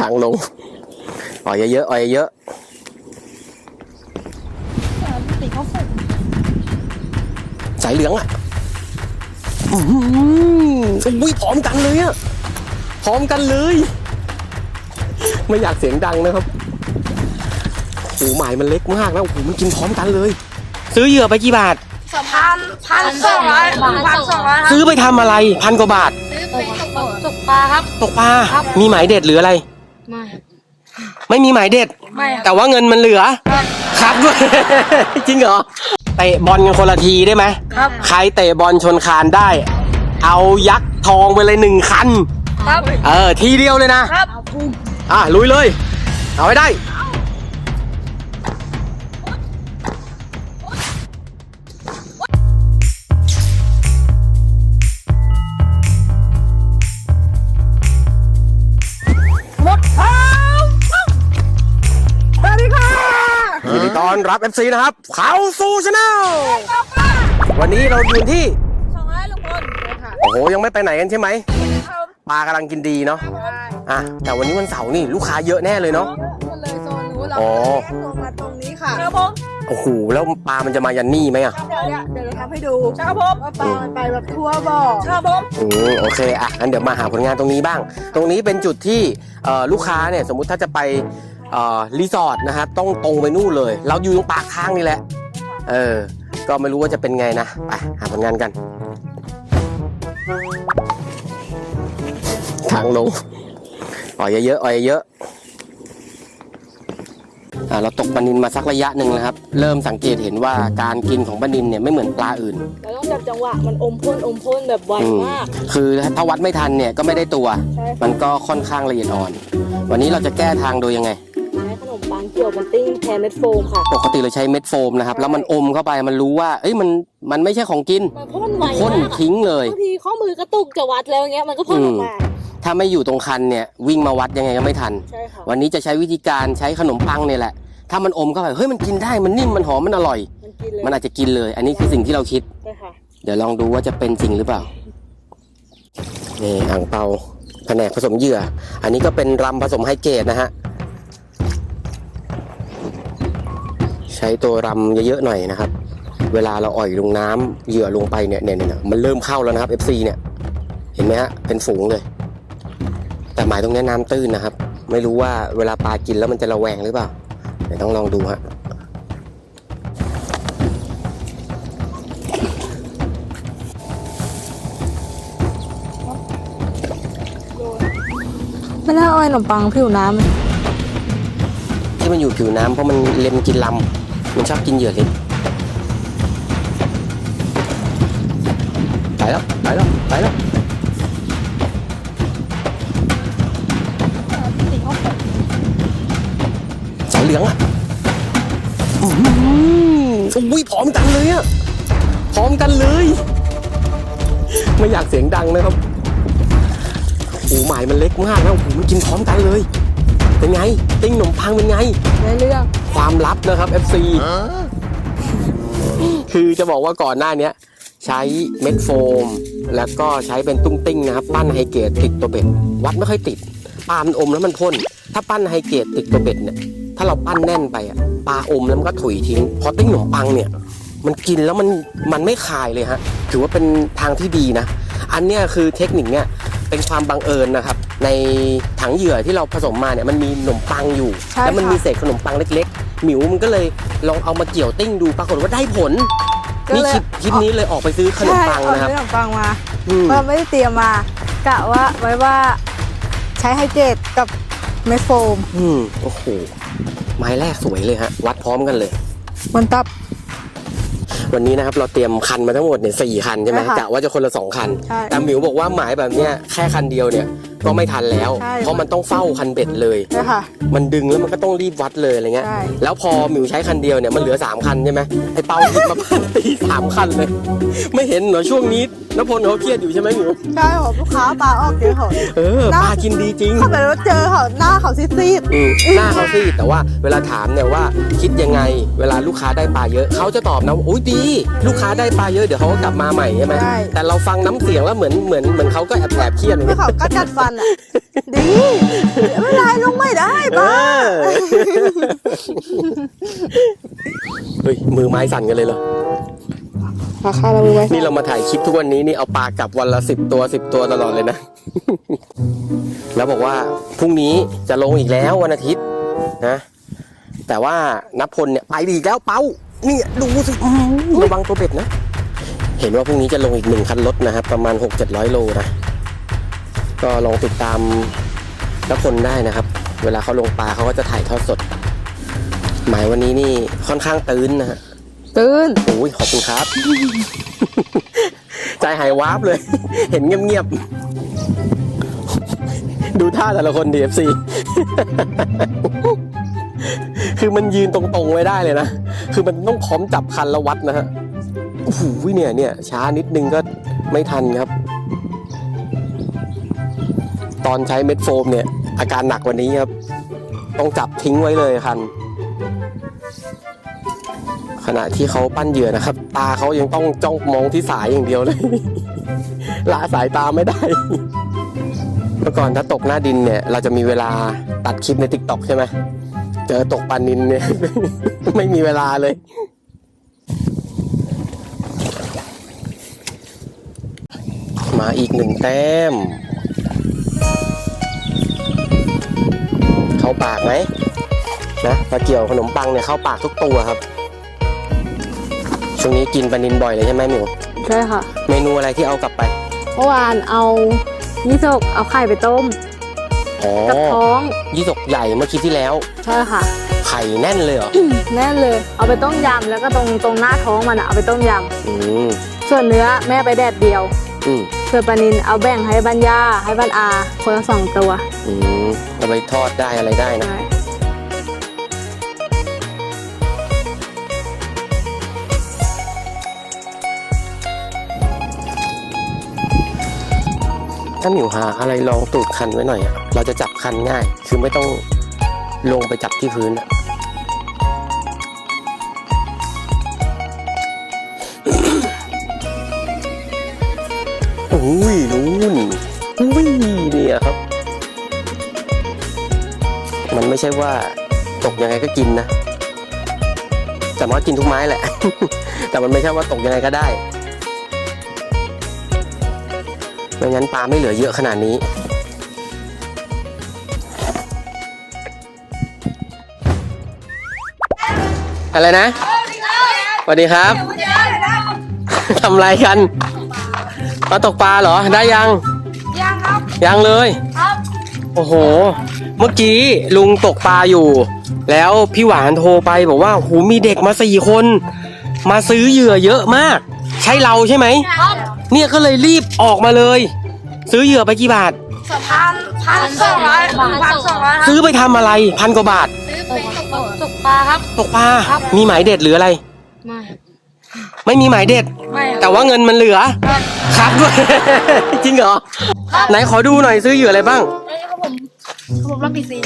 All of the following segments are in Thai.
ทางลงอ่อยเยอะๆอ่อยเยอะติเขาฝึกสายเหลืองอะอือหืออุ้ยพร้อมกันเลยอะพร้อมกันเลย ไม่อยากเสียงดังนะครับโอ้โหหมายมันเล็กมากแล้วโอ้โหมันกินพร้อมกันเลย ซื้อเหยื่อไปกี่บาทพันพันสองร้อยพันสองร้อยครับซื้อไปทำอะไรพันกว่าบาทตกปลาครับ ตกปลา มีหมายเด็ดหรืออะไร ไม่ ไม่มีหมายเด็ด ไม่ครับ แต่ว่าเงินมันเหลือ ครับด้วย จริงเหรอ เตะบอลกันคนละทีได้ไหม ครับ ใครเตะบอลชนคานได้ เอายักษ์ทองไปเลยหนึ่งคัน ครับ เออ ทีเดียวเลยนะ ครับ อะลุยเลย เอาให้ได้ อนรับ FC นะครับ เขาสู่ชาแนลวันนี้เราอยู่ที่สองร้อยลุงพลค่ะโอ้โหยังไม่ไปไหนกันใช่ไหมครับปลากำลังกินดีเนาะอะแต่วันนี้วันเสาร์นี่ลูกค้าเยอะแน่เลยเนาะมันเลยโซนนู้นเราอ๋อลงมาตรงนี้ค่ะครับผมโอ้โหแล้วปลามันจะมายันนี่ไหมอะเดี๋ยวเนี่ยเดี๋ยวเราทำให้ดูครับผมว่าปลามันไปแบบทั่วบ่อครับผมอืมโอเคอะงั้นเดี๋ยวมาหาผลงานตรงนี้บ้าง ตรงนี้เป็นจุดที่เอ่อลูกค้าเนี่ยสมมุติถ้าจะไปเอ่อ รีสอร์ทนะครับต้องตรงไปนู่นเลย เราอยู่ตรงปากทางนี่แหละ เออ ก็ไม่รู้ว่าจะเป็นไงนะ ไปหาผลงานกัน ทางลงอ่อยเยอะๆอ่อยเยอะๆอ่าเราตกปลานินมาสักระยะหนึ่งนะครับ เริ่มสังเกตเห็นว่าการกินของปลานินเนี่ยไม่เหมือนปลาอื่นเราต้องจับจังหวะมันอมพ่นอมพ่นแบบไวอืมมาก คือถ้าวัดไม่ทันเนี่ยก็ไม่ได้ตัวใช่มันก็ค่อนข้างละเอียดอ่อน วันนี้เราจะแก้ทางโดยยังไงใช้ขนมปัง เกี่ยวมันติ้งแทนเม็ดโฟมค่ะปกติเราใช้เม็ดโฟมนะครับแล้วมันอมเข้าไปมันรู้ว่า เอ้ยมันมันไม่ใช่ของกินมันพ่นไวพ่นมากอะทิ้งเลย บางทีข้อมือกระตุกจะวัดแล้วเงี้ยมันก็พ่นออกมาถ้าไม่อยู่ตรงคันเนี่ยวิ่งมาวัดยังไงก็ไม่ทัน ใช่ค่ะวันนี้จะใช้วิธีการใช้ขนมปังเนี่ยแหละ ถ้ามันอมเข้าไปเฮ้ยมันกินได้มันนิ่มมันหอมมันอร่อย มันกินเลยมันอาจจะกินเลย อันนี้คือสิ่งที่เราคิด ใช่ค่ะเดี๋ยวลองดูว่าจะเป็นจริงหรือเปล่า นี่อ่างเปาแผนกผสมเหยื่อ อันนี้ก็เป็นรำผสมไฮเกรดนะฮะ ใช้ตัวรำเยอะๆหน่อยนะครับ เวลาเราอ่อยลงน้ำเหยื่อลงไปเนี่ยเนี่ยเนี่ยมันเริ่มเข้าแล้วนะครับ FC เนี่ย เห็นไหมฮะเป็นฝูงเลย แต่หมายตรงเนี้ยน้ำตื้นนะครับ ไม่รู้ว่าเวลาปลากินแล้วมันจะระแวงหรือเปล่าเดี๋ยวต้องลองดูฮะไม่ได้อ้อยขนมปังผิวน้ที่มันอยู่ผิวน้ำเพราะมันเล็มกินลำ มันชอบกินเหยื่อเล็กไปแล้วไปแล้วไปแล้วสายเหลืองอะอื้อหืออุ้ยพร้อมกันเลยอะพร้อมกันเลย ไม่อยากเสียงดังนะครับโอ้โหหมายมันเล็กมากแล้วโอ้โหมันกินพร้อมกันเลย เป็นไง ติ้งขนมปังเป็นไงำได้เรื่อง ความลับนะครับ FC คือจะบอกว่าก่อนหน้านี้ใช้เม็ดโฟม แล้วก็ใช้เป็นตุ้งติ้งนะครับ ปั้นไฮเกรดติดตัวเบ็ด วัดไม่ค่อยติดปลามันอมแล้วมันพ่นถ้าปั้นไฮเกรดติดตัวเบ็ดเนี่ยถ้าเราปั้นแน่นไปอะปลาอมแล้วมันก็ถุยทิ้ง พอติ้งขนมปังเนี่ย มันกินแล้วมันมันไม่คายเลยฮะถือว่าเป็นทางที่ดีนะ อันเนี้ยคือเทคนิคเนี่ยเป็นความบังเอิญนะครับ ในถังเหยื่อที่เราผสมมาเนี่ยมันมีขนมปังอยู่ ใช่แล้วมันค่ะมีเศษขนมปังเล็กๆ หมิวมันก็เลยลองเอามาเกี่ยวติ้งดูปรากฏว่าได้ผลก็นี่เลย คลิปคลิปนี้เลยออกไปซื้อขนมปังใช่นะครับเอาขนมปังมาอืมเราไม่ได้เตรียมมากะว่าไว้ว่าใช้ไฮเกรดกับเม็ดโฟมอืมโอ้โหไม้แรกสวยเลยฮะ วัดพร้อมกันเลยมันตับ วันนี้นะครับเราเตรียมคันมาทั้งหมดเนี่ยสี่คันใช่ไหมใช่ค่ะกะว่าจะคนละสองคัน ใช่แต่หมิวบอกว่าหมายแบบเนี้ยแค่คันเดียวเนี่ย ก็ไม่ทันแล้ว ใช่ เพราะมันต้องเฝ้าคันเบ็ดเลย ใช่ค่ะ มันดึงแล้วมันก็ต้องรีบวัดเลยอะไรเงี้ย ใช่ แล้วพอหมิวใช้คันเดียวเนี่ยมันเหลือสามคันใช่ไหมไอ้เปาหยิบมาพันตีสามคันเลย ไม่เห็นเหรอช่วงนี้นพลเขาเครียดอยู่ใช่ไหมหมิว ใช่ผมลูกค้าปลาออกเยอะเขาเออปลากินดีจริง เขาไปแล้วเจอเขาหน้าเขาซีด อืมหน้าเขาซีดแต่ว่าเวลาถามเนี่ยว่าคิดยังไง เวลาลูกค้าได้ปลาเยอะเขาจะตอบนะว่าอุ้ยดี ลูกค้าได้ปลาเยอะเดี๋ยวเขาก็กลับมาใหม่ใช่ไหมใช่ แต่เราฟังน้ำเสียงแล้วเหมือนเหมือนเหมือนเขาก็แอบแอบเครียดเหมือนๆกันเขาก็จัดฟันกันอะ ดีไม่เป็นไรลงไม่ได้ป้าเออเฮ้ยมือไม้สั่นกันเลยเหรอราคาเราไว้นี่เรามาถ่ายคลิปทุกวันนี้นี่เอาปลากลับวันละสิบตัวสิบตัวตลอดเลยนะ แล้วบอกว่าพรุ่งนี้จะลงอีกแล้ววันอาทิตย์นะแต่ว่านับพลเนี่ยไปอีกแล้วเป้านี่ดูสิอื้อหือระวังตัวเป็ดนะ เห็นว่าพรุ่งนี้จะลงอีกหนึ่งคันรถนะครับ ประมาณหกเจ็ดร้อยโลนะ ก็ลองติดตามนับพลได้นะครับ เวลาเขาลงปลาเขาก็จะถ่ายทอดสด หมายวันนี้นี่ค่อนข้างตื้นนะฮะตื่นโอ้ยขอบคุณครับ ใจหายวาบเลย เห็นเงียบๆ ดูท่าแต่ละคน DFC คือมันยืนตรงๆไว้ได้เลยนะ คือมันต้องพร้อมจับคันแล้ววัดนะฮะโอ้โหเนี่ยเนี่ยช้านิดนึงก็ไม่ทันครับ ตอนใช้เม็ดโฟมเนี่ย อาการหนักกว่านี้ครับ ต้องจับทิ้งไว้เลยคัน ขณะที่เขาปั้นเหยื่อนะครับ ตาเขายังต้องจ้องมองที่สายอย่างเดียวเลยละสายตาไม่ได้ เมื่อก่อนถ้าตกหน้าดินเนี่ย เราจะมีเวลาตัดคลิปในติ๊กต็อกใช่ไหมเจอตกปลานินเนี่ย ไม่มีเวลาเลยมาอีกหนึ่งแต้มาปากไหมนะปลาเกี่ยวขนมปังเนี่ยเข้าปากทุกตัวครับช่วงนี้กินปลานินบ่อยเลยใช่ไหมหมิวใช่ค่ะ เมนูอะไรที่เอากลับไปเมื่อวานเอายี่สกเอาไข่ไปต้มอ๋อกับท้องยี่สกใหญ่เมื่อคลิปที่แล้ว ใช่ค่ะ ไข่แน่นเลยเหรอแน่นเลย เอาไปต้มยำแล้วก็ตรงตรงหน้าท้องมันอะเอาไปต้มยอืมำส่วนเนื้อแม่ไปแดดเดียวอืมส่วนปลานินเอาแบ่งให้บ้านย่าให้บ้านอาคนละสองตัวอืม เอาไปทอดได้อะไรได้นะใช่ถ้าหมิวหาอะไรลองตูดคันไว้หน่อยอะเราจะจับคันง่าย คือไม่ต้องลงไปจับที่พื้นอะโอ้ยนู่นอุ้ยเนี่ยครับ มันไม่ใช่ว่าตกยังไงก็กินนะแต่มันก็กินทุกไม้แหละ แต่มันไม่ใช่ว่าตกยังไงก็ได้ไม่งั้นปลาไม่เหลือเยอะขนาดนี้ อะไรนะสวัสดีครับทำอะไรกันมาตกปลาเหรอ ได้ยัง ยังครับ ยังเลย ครับ โอ้โห เมื่อกี้ลุงตกปลาอยู่ แล้วพี่หวานโทรไปบอกว่าหูมีเด็กมาสี่คน มาซื้อเหยื่อเยอะมาก ใช่เราใช่ไหมครับเนี่ยก็เลยรีบออกมาเลย ซื้อเหยื่อไปกี่บาท พันพันสองร้อยพันสองร้อยครับซื้อไปทำอะไรพันกว่าบาทซื้อไปตกตกปลาครับ ตกปลาครับมีหมายเด็ดหรืออะไร ไม่ ไม่มีหมายเด็ด ไม่ครับแต่ว่าเงินมันเหลือ ครับด้วย จริงเหรอ ไหนขอดูหน่อยซื้อเหยื่ออะไรบ้างเอ้ย ครับผมครับผมรับปีซี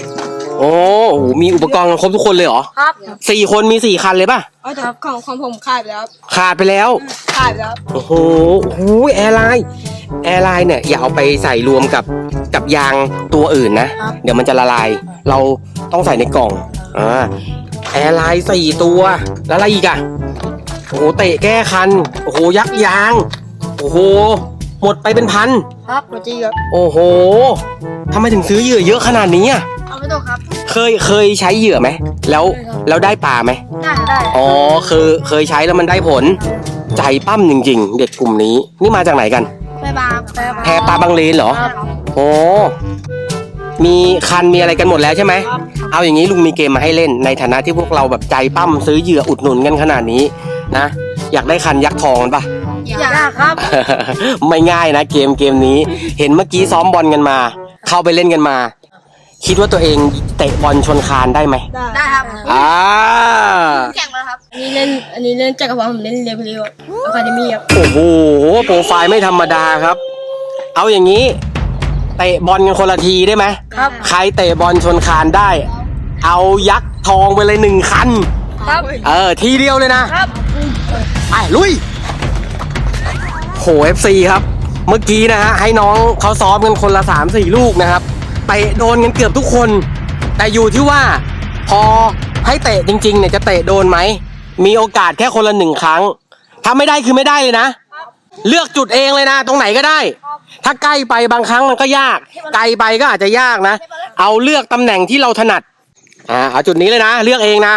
โอ้โหมีอุปกรณ์กันครบทุกคนเลยเหรอครับสี่คนมีสี่คันเลยป่ะเอาแต่ของของผมขายไปแล้วครับขาดไปแล้ว ขายไปแล้วโอ้โหโอ้โหแอร์ไลน์แอร์ไลน์เนี่ยอย่าเอาไปใส่รวมกับกับยางตัวอื่นนะครับเดี๋ยวมันจะละลาย เราต้องใส่ในกล่องอ่าแอร์ไลน์สี่ตัวแล้วอะไรอีกอะโอ้โหเตะแก้คัน โอ้โหยักษ์ยาง โอ้โหหมดไปเป็นพัน ครับมาจีครับโอ้โหทำไมถึงซื้อเหยื่อเยอะขนาดนี้อะเอาไปตกครับ เคยเคยใช้เหยื่อไหมแล้วแล้วได้ปลาไหมได้ได้อ๋อคือเคยใช้แล้วมันได้ผล ใจปั้มจริง ๆ เด็กกลุ่มนี้ นี่มาจากไหนกัน ไปบาไปบาแพปลาบางเลนเหรอ ครับโอ้มีคันมีอะไรกันหมดแล้วใช่ไหมครับเอาอย่างนี้ลุงมีเกมมาให้เล่นในฐานะที่พวกเราแบบใจปั้มซื้อเหยื่ออุดหนุนกันขนาดนี้นะ อยากได้คันยักษ์ทองกันปะอ ยากครับ ไม่ง่ายนะเกมเกมนี้ เห็นเมื่อกี้ซ้อมบอลกันมา เข้าไปเล่นกันมา คิดว่าตัวเองเตะบอลชนคานได้ไหมได้ครับอ่าแข่งแล้วครับ อันนี้เล่น อันนี้เล่นจักรพรรดิผมเล่นเรียบเรียวอะคาเดมี่ครับ โอ้โห โปรไฟล์ไม่ธรรมดาครับ เอาอย่างนี้ เตะบอลกันคนละทีได้ไหมครับ ใครเตะบอลชนคานได้ เอายักษ์ทองไปเลยหนึ่งคัน ครับ เออทีเดียวเลยนะครับ ไปลุย โหเอฟซีครับ เมื่อกี้นะฮะให้น้องเขาซ้อมกันคนละ3ามสี่ลูกนะครับเตะโดนกันเกือบทุกคน แต่อยู่ที่ว่า พอให้เตะจริงๆเนี่ยจะเตะโดนไหม มีโอกาสแค่คนละหนึ่งครั้ง ถ้าไม่ได้คือไม่ได้เลยนะ เลือกจุดเองเลยนะ ตรงไหนก็ได้ ถ้าใกล้ไปบางครั้งมันก็ยาก ไกลไปก็อาจจะยากนะ เอาเลือกตำแหน่งที่เราถนัดอ่าเอาจุดนี้เลยนะ เลือกเองนะ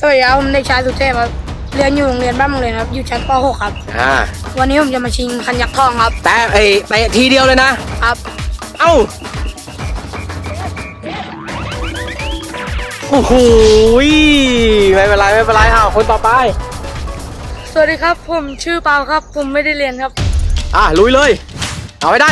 สวัสดีครับผมเด็กชายสุเทพครับ เรียนอยู่โรงเรียนบ้านโรงเรียนครับ อยู่ชั้นป .6 ครับ อ่าวันนี้ผมจะมาชิงคันยักษ์ทองครับ แต่เอ้ยเตะทีเดียวเลยนะ ครับเอ้า โอ้โหยไม่เป็นไรไม่เป็นไรอ้าวคนต่อไป สวัสดีครับ ผมชื่อเปาครับ ผมไม่ได้เรียนครับ อะลุยเลย เอาให้ได้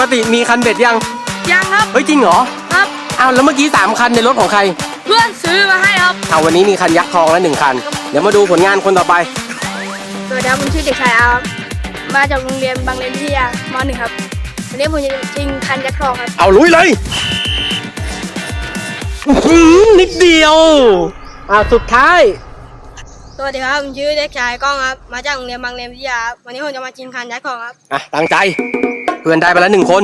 กติมีคันเบ็ดยัง ยังครับ เฮ้ยจริงเหรอ ครับ อ้าวแล้วเมื่อกี้สามคันในรถของใคร เพื่อนซื้อมาให้ครับ เอาวันนี้มีคันยักษ์ทองแล้วหนึ่งคัน เดี๋ยวมาดูผลงานคนต่อไป สวัสดีครับผมชื่อเด็กชายอาร์มมาจากโรงเรียนบางเลนพิทยามหนึ่งครับ วันนี้ผมจะชิงคันยักษ์ทองครับ เอาลุยเลยอื้อหือนิดเดียวอ่าสุดท้าย สวัสดีครับผมชื่อเด็กชายก้องครับ มาจากโรงเรียนบางเลนพิทยาครับวันนี้ผมจะมาชิงคันยักษ์ทองครับ อะตั้งใจเพื่อนได้ไปแล้วหนึ่งคน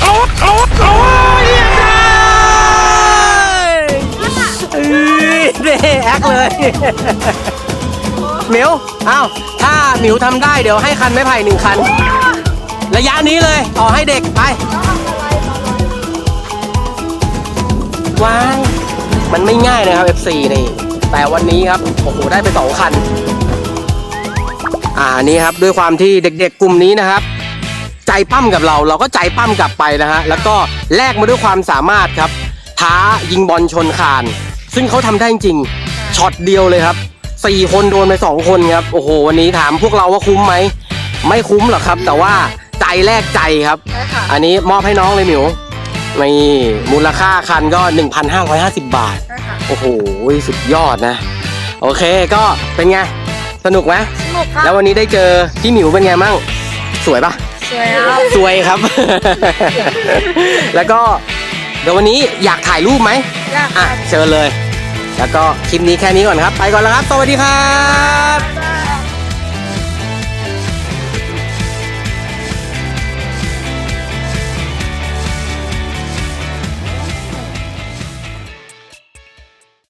เอาเอาเอาเรียบร้อยเอ้ยเด้แอคเลยหมิวเอ้าถ้าหมิวทำได้เดี๋ยวให้คันไม้ไผ่หนึ่งคัน ระยะนี้เลยต่อให้เด็กไปว้างมันไม่ง่ายนะครับ FC นี่แต่วันนี้ครับโอ้โหได้ไปสองคัน อ่านี่ครับด้วยความที่เด็กๆกลุ่มนี้นะครับ ใจปั้มกับเราเราก็ใจปั้มกลับไปนะฮะแล้วก็แลกมาด้วยความสามารถครับ ท้ายิงบอลชนคาน ซึ่งเขาทำได้จริงช็อตเดียวเลยครับสี่คนโดนไปสองคนครับโอ้โหวันนี้ถามพวกเราว่าคุ้มไหมไม่คุ้มหรอกครับ แต่ว่าใจแลกใจครับใช่ค่ะอันนี้มอบให้น้องเลยหมิวนี่มูลค่าคันก็ 1,550 บาทใช่ค่ะโอ้โห สุดยอดนะ โอเคก็เป็นไง สนุกไหมสนุกครับแล้ววันนี้ได้เจอพี่หมิวเป็นไงมั่งสวยปะสวยครับสวยครับ แล้วก็เดี๋ยววันนี้อยากถ่ายรูปไหมยากคอะรับเชิญเลย แล้วก็คลิปนี้แค่นี้ก่อนครับ ไปก่อนแล้วครับ สวัสดีครับบ๊ายบาย